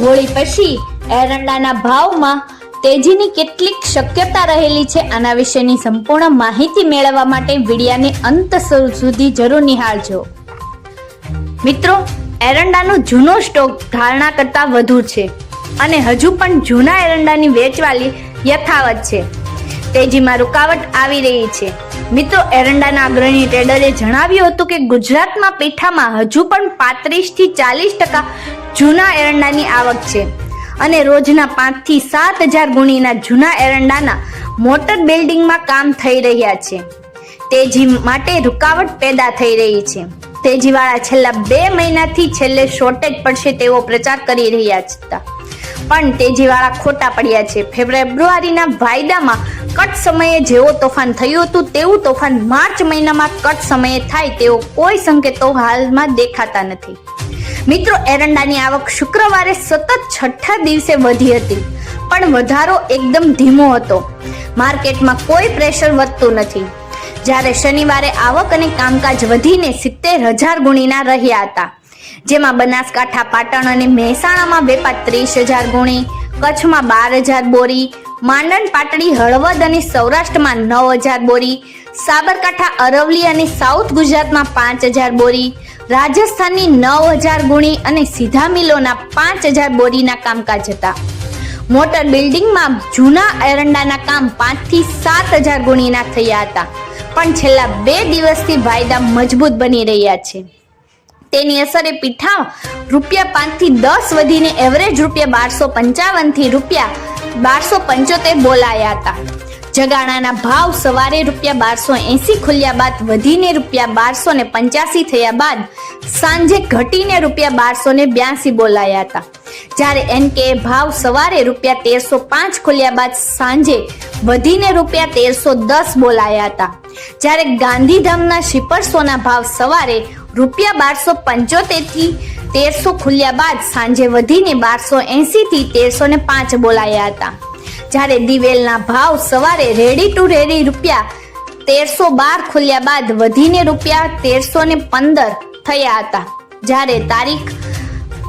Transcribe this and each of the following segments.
હોળી પછી એરંડાના ભાવમાં તેજીની કેટલીક શક્યતા રહેલી છે. આના વિશેની સંપૂર્ણ માહિતી મેળવવા માટે વિડિયાને અંત સુધી જરૂર નિહાળજો. મિત્રો, એરંડાનો જૂનો સ્ટોક ધારણા કરતાં વધુ છે અને હજુ પણ જૂના એરંડાની વેચવાલી યથાવત છે. તેજીમાં રૂકાવટ આવી રહી છે. મિત્રો, એરંડાના અગ્રણી ટ્રેડરે જણાવ્યું હતું કે ગુજરાતમાં પીઠામાં હજુ પણ પાંત્રીસથી ચાલીસ ટકા જૂના એરંડાની આવક છે અને રોજના પાંચથી સાત હજાર ગુણીના જૂના એરંડાના મોટર બિલ્ડિંગમાં કામ થઈ રહ્યા છે. તેજી માટે રૂકાવટ પેદા થઈ રહી છે. તેજીવાળા છેલ્લા બે મહિનાથી છેલ્લે શોર્ટેજ પડશે તેવો પ્રચાર કરી રહ્યા હતા પણ તેજીવાળા ખોટા પડ્યા છે. ફેબ્રુઆરીના વાયદામાં કટ સમયે જેવો તોફાન થયું હતું, તેવું તોફાન માર્ચ મહિનામાં કટ સમયે થાય તેવો કોઈ સંકેતો હાલમાં દેખાતા નથી. મિત્રો, એરંડાની આવક શુક્રવારે સતત છઠ્ઠા દિવસે વધી હતી, પણ વધારો એકદમ ધીમો હતો. માર્કેટમાં કોઈ પ્રેશર વધતું નથી. જ્યારે શનિવારે આવક અને કામકાજ વધીને સિત્તેર હજાર ગુણીના રહ્યા હતા. જેમાં બનાસકાંઠા, પાટણ અને મહેસાણામાં વેપાર ત્રીસ હજાર ગુણી, કચ્છમાં બાર હજાર બોરી, માંડણ, પાટડી, હળવદ અને સૌરાષ્ટ્રમાં નવ હજાર બોરી, સાબરકાંઠા અરવલી અને સાઉથ ગુજરાતમાં પાંચ હજાર બોરી, રાજસ્થાનની નવ હજાર ગુણી અને સીધા મિલોના પાંચ હજાર બોરીના કામકાજ હતા. મોટર બિલ્ડિંગમાં જૂના એરંડાના કામ પાંચથી સાત હજાર ગુણીના થયા હતા. પણ છેલ્લા બે દિવસથી વાયદા મજબૂત બની રહ્યા છે. તેની અસરે પીઠાણ રૂપિયા પાંચથી દસ વધીને એવરેજ રૂપિયા બારસો પંચાવનથી રૂપિયા બારસો પંચોતેર બોલાયા હતા. જગાણાના ભાવ સવારે રૂપિયા બારસો એસી ખુલ્યા બાદ વધીને રૂપિયા બારસો ને પંચ્યાસી થયા બાદ સાંજે ઘટીને રૂપિયા બારસો ને બ્યાસી બોલાયા હતા. જ્યારે એનકે ભાવ સવારે રૂપિયા તેરસો પાંચ ખુલ્યા બાદ સાંજે વધીને રૂપિયા તેરસો દસ બોલાયા હતા. જ્યારે ગાંધીધામના શિપરસોના ભાવ સવારે રૂપિયા બારસો પંચોતેરથી તેરસો ખુલ્યા બાદ સાંજે વધીને બારસો એસી થી તેરસો ને પાંચ બોલાયા હતા. જ્યારે દિવેલના ભાવ સવારે રેડી ટુ રેડી રૂપિયા તેરસો બાર ખુલ્યા બાદ વધીને રૂપિયા તેરસો ને પંદર થયા હતા. જ્યારે તારીખ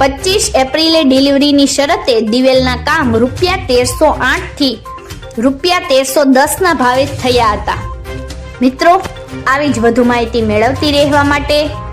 પચીસ એપ્રિલે ડિલિવરીની શરતે દિવેલના કામ રૂપિયા તેરસો આઠથી રૂપિયા તેરસો દસના ભાવે થયા હતા. મિત્રો, આવી જ વધુ માહિતી મેળવતી રહેવા માટે